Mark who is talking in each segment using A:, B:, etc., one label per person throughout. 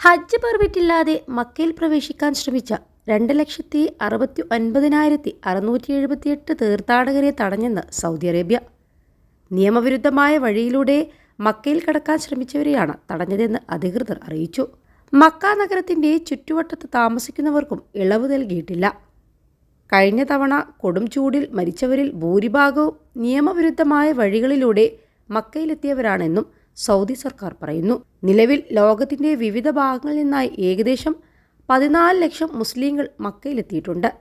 A: ഹജ്ജ് പെർമിറ്റില്ലാതെ മക്കയിൽ പ്രവേശിക്കാൻ ശ്രമിച്ച രണ്ട് ലക്ഷത്തി അറുപത്തി ഒൻപതിനായിരത്തി അറുന്നൂറ്റി എഴുപത്തിയെട്ട് തീർത്ഥാടകരെ തടഞ്ഞെന്ന് സൗദി അറേബ്യ. നിയമവിരുദ്ധമായ വഴിയിലൂടെ മക്കയിൽ കടക്കാൻ ശ്രമിച്ചവരെയാണ് തടഞ്ഞതെന്ന് അധികൃതർ അറിയിച്ചു. മക്ക നഗരത്തിന്റെ ചുറ്റുവട്ടത്ത് താമസിക്കുന്നവർക്കും ഇളവ് നൽകിയിട്ടില്ല. കഴിഞ്ഞ തവണ കൊടും ചൂടിൽ മരിച്ചവരിൽ ഭൂരിഭാഗവും നിയമവിരുദ്ധമായ വഴികളിലൂടെ മക്കയിലെത്തിയവരാണെന്നും സൗദി സർക്കാർ പറയുന്നു. നിലവിൽ ലോകത്തിന്റെ വിവിധ ഭാഗങ്ങളിൽ നിന്നായി ഏകദേശം പതിനാല് ലക്ഷം മുസ്ലിങ്ങൾ മക്കയിലെത്തിയിട്ടുണ്ട്.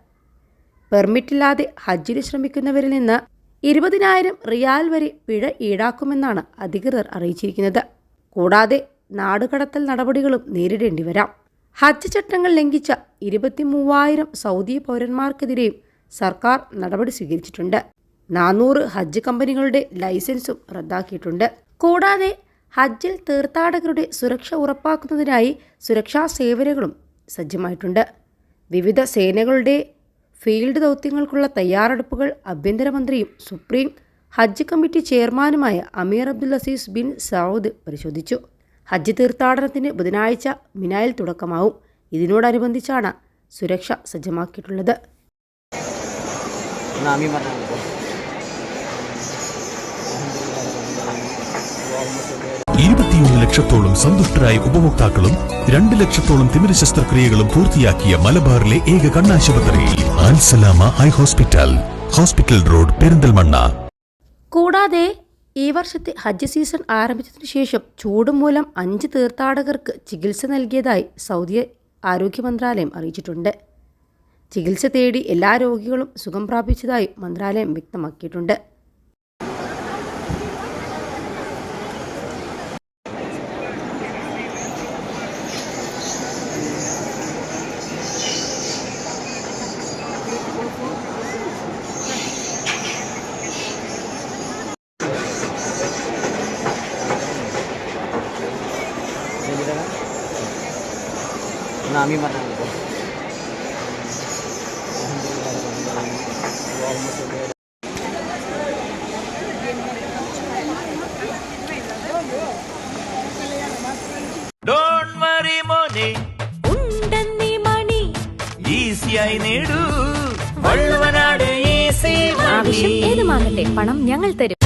A: പെർമിറ്റില്ലാതെ ഹജ്ജിന് ശ്രമിക്കുന്നവരിൽ നിന്ന് ഇരുപതിനായിരം റിയാൽ വരെ പിഴ ഈടാക്കുമെന്നാണ് അധികൃതർ അറിയിച്ചിരിക്കുന്നത്. കൂടാതെ നാടുകടത്തൽ നടപടികളും നേരിടേണ്ടി വരാം. ഹജ്ജ് ചട്ടങ്ങൾ ലംഘിച്ച ഇരുപത്തി മൂവായിരം സൗദി പൗരന്മാർക്കെതിരെയും സർക്കാർ നടപടി സ്വീകരിച്ചിട്ടുണ്ട്. നാനൂറ് ഹജ്ജ് കമ്പനികളുടെ ലൈസൻസും റദ്ദാക്കിയിട്ടുണ്ട്. കൂടാതെ ഹജ്ജിൽ തീർത്ഥാടകരുടെ സുരക്ഷ ഉറപ്പാക്കുന്നതിനായി സുരക്ഷാ സേവനങ്ങളും സജ്ജമായിട്ടുണ്ട്. വിവിധ സേനകളുടെ ഫീൽഡ് ദൗത്യങ്ങൾക്കുള്ള തയ്യാറെടുപ്പുകൾ ആഭ്യന്തരമന്ത്രിയും സുപ്രീം ഹജ്ജ് കമ്മിറ്റി ചെയർമാനുമായ Amir Abdul Aziz bin Saud പരിശോധിച്ചു. ഹജ്ജ് തീർത്ഥാടനത്തിന് ബുധനാഴ്ച മിനായിൽ തുടക്കമാവും. ഇതിനോടനുബന്ധിച്ചാണ് സുരക്ഷ സജ്ജമാക്കിയിട്ടുള്ളത്.
B: ഇരുപത്തിയൊന്ന് ലക്ഷത്തോളം സന്തുഷ്ടരായ ഉപഭോക്താക്കളും രണ്ട് ലക്ഷത്തോളം തിമിര ശസ്ത്രക്രിയകളും പൂർത്തിയാക്കിയ മലബാറിലെ ഏക കണ്ണാശുപത്രിയിൽ Alsalama eye hospital hospital road Perinthalmanna.
A: കൂടാതെ ഈ വർഷത്തെ ഹജ്ജ് സീസൺ ആരംഭിച്ചതിനു ശേഷം ചൂട് മൂലം അഞ്ച് തീർത്ഥാടകർക്ക് ചികിത്സ നൽകിയതായി സൗദി ആരോഗ്യ മന്ത്രാലയം അറിയിച്ചിട്ടുണ്ട്. ചികിത്സ തേടി എല്ലാ രോഗികളും സുഖം പ്രാപിച്ചതായി മന്ത്രാലയം വ്യക്തമാക്കിയിട്ടുണ്ട്.
C: വള്ളുവനാട് ഈസി
D: ആവശ്യം ഏതുമാകട്ടെ പണം ഞങ്ങൾ തരും.